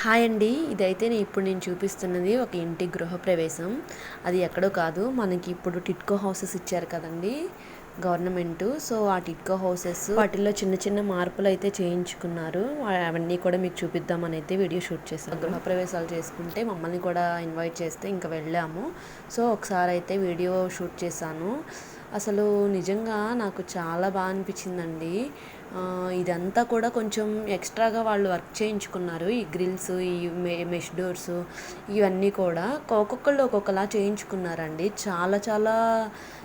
Hi అండి. ఇదైతే నేను ఇప్పుడు నేను చూపిస్తున్నది ఒక ఇంటి గృహప్రవేశం అది ఎక్కడో కాదు. మనకి ఇప్పుడు టిట్కో హౌసెస్ ఇచ్చారు కదండి గవర్నమెంట్. సో ఆ టిట్కో హౌసెస్ వాటిల్లో చిన్న చిన్న మార్పులు అయితే చేయించుకున్నారు అవన్నీ కూడా మీకు చూపిద్దామని అయితే వీడియో షూట్ చేశాను. గృహప్రవేశాలు చేసుకుంటే మమ్మల్ని కూడా ఇన్వైట్ చేస్తే ఇంకా వెళ్ళాము. సో ఒకసారి అయితే వీడియో షూట్ చేశాను. అసలు నిజంగా నాకు చాలా బాగా అనిపించిందండి. ఇదంతా కూడా కొంచెం ఎక్స్ట్రాగా వాళ్ళు వర్క్ చేయించుకున్నారు. ఈ గ్రిల్స్ ఈ మె మెష్ డోర్స్ ఇవన్నీ కూడా ఒక్కొక్కళ్ళు ఒక్కొక్కలా చేయించుకున్నారండి. చాలా చాలా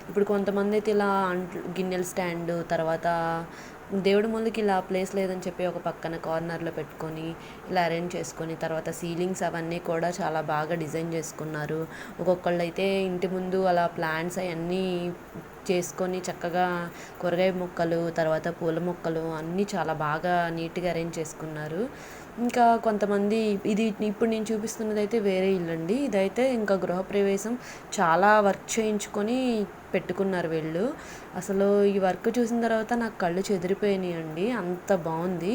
ఇప్పుడు కొంతమంది అయితే ఇలా అంట్లు గిన్నెల స్టాండ్ తర్వాత దేవుడి ముందుకి ఇలా ప్లేస్ లేదని చెప్పి ఒక పక్కన కార్నర్లో పెట్టుకొని ఇలా అరేంజ్ చేసుకొని తర్వాత సీలింగ్స్ అవన్నీ కూడా చాలా బాగా డిజైన్ చేసుకున్నారు. ఒక్కొక్కళ్ళు అయితే ఇంటి ముందు అలా ప్లాంట్స్ అవన్నీ చేసుకొని చక్కగా కూరగాయ మొక్కలు తర్వాత పూల మొక్కలు అన్నీ చాలా బాగా నీట్గా అరేంజ్ చేసుకున్నారు. ఇంకా కొంతమంది ఇది ఇప్పుడు నేను చూపిస్తున్నది అయితే వేరే ఇల్లు అండి ఇదైతే ఇంకా గృహప్రవేశం చాలా వర్క్ చేయించుకొని పెట్టుకున్నారు వీళ్ళు. అసలు ఈ వర్క్ చూసిన తర్వాత నాకు కళ్ళు చెదిరిపోయినాయి అండి అంత బాగుంది.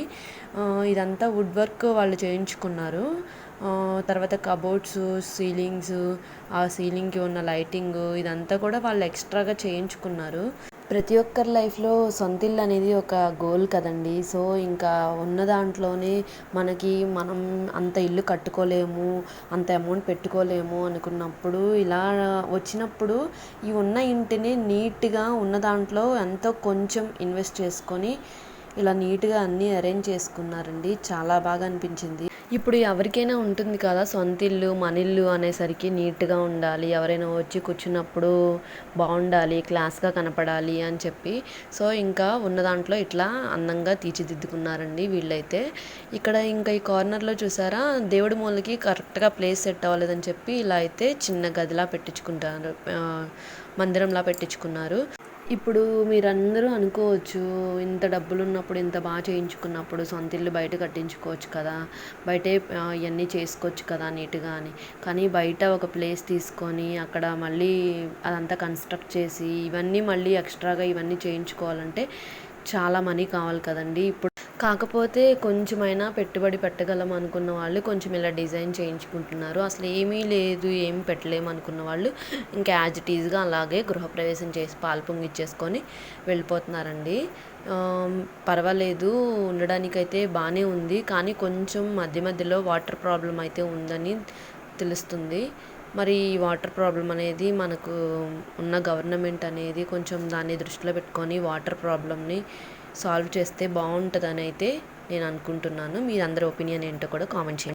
ఇదంతా వుడ్ వర్క్ వాళ్ళు చేయించుకున్నారు. తర్వాత కబోర్డ్స్ సీలింగ్స్ ఆ సీలింగ్కి ఉన్న లైటింగ్ ఇదంతా కూడా వాళ్ళు ఎక్స్ట్రాగా చేయించుకున్నారు. ప్రతి ఒక్కరి లైఫ్లో సొంత ఇల్లు అనేది ఒక గోల్ కదండి. సో ఇంకా ఉన్న దాంట్లోనే మనకి మనం అంత ఇల్లు కట్టుకోలేము అంత అమౌంట్ పెట్టుకోలేము అనుకున్నప్పుడు ఇలా వచ్చినప్పుడు ఈ ఉన్న ఇంటిని నీట్గా ఉన్న దాంట్లో ఎంతో కొంచెం ఇన్వెస్ట్ చేసుకొని ఇలా నీట్గా అన్నీ అరేంజ్ చేసుకున్నారండి. చాలా బాగా అనిపించింది. ఇప్పుడు ఎవరికైనా ఉంటుంది కదా సొంత ఇల్లు మన ఇల్లు అనేసరికి నీట్గా ఉండాలి. ఎవరైనా వచ్చి కూర్చున్నప్పుడు బాగుండాలి క్లాస్గా కనపడాలి అని చెప్పి. సో ఇంకా ఉన్న దాంట్లో ఇట్లా అందంగా తీర్చిదిద్దుకున్నారండి వీళ్ళైతే. ఇక్కడ ఇంకా ఈ కార్నర్లో చూసారా? దేవుడి మూలకి కరెక్ట్గా ప్లేస్ సెట్ అవ్వలేదని చెప్పి ఇలా అయితే చిన్న గదిలా పెట్టించుకుంటారు. మందిరంలా పెట్టించుకున్నారు. ఇప్పుడు మీరందరూ అనుకోవచ్చు ఇంత డబ్బులు ఉన్నప్పుడు ఇంత బాగా చేయించుకున్నప్పుడు సొంత ఇల్లు బయట కట్టించుకోవచ్చు కదా బయటే ఇవన్నీ చేసుకోవచ్చు కదా నీట్గా అని. కానీ బయట ఒక ప్లేస్ తీసుకొని అక్కడ మళ్ళీ అదంతా కన్స్ట్రక్ట్ చేసి ఇవన్నీ మళ్ళీ ఎక్స్ట్రాగా ఇవన్నీ చేయించుకోవాలంటే చాలా మనీ కావాలి కదండి. ఇప్పుడు కాకపోతే కొంచెమైనా పెట్టుబడి పెట్టగలం అనుకున్న వాళ్ళు కొంచెం ఇలా డిజైన్ చేయించుకుంటున్నారు. అసలు ఏమీ లేదు ఏం పెట్టలేము అనుకున్న వాళ్ళు ఇంకా యాజ్ ఇట్ ఈజ్గా అలాగే గృహప్రవేశం చేసి పాలు పొంగిచ్చేసుకొని వెళ్ళిపోతున్నారండి. పర్వాలేదు ఉండడానికైతే బాగానే ఉంది. కానీ కొంచెం మధ్య మధ్యలో వాటర్ ప్రాబ్లం అయితే ఉందని తెలుస్తుంది. మరి ఈ వాటర్ ప్రాబ్లం అనేది మనకు ఉన్న గవర్నమెంట్ అనేది కొంచెం దాన్ని దృష్టిలో పెట్టుకొని వాటర్ ప్రాబ్లమ్ని సాల్వ్ చేస్తే బాగుంటుందని అయితే నేను అనుకుంటున్నాను. మీరు అందరి ఒపీనియన్ ఏంటో కూడా కామెంట్ చేయండి.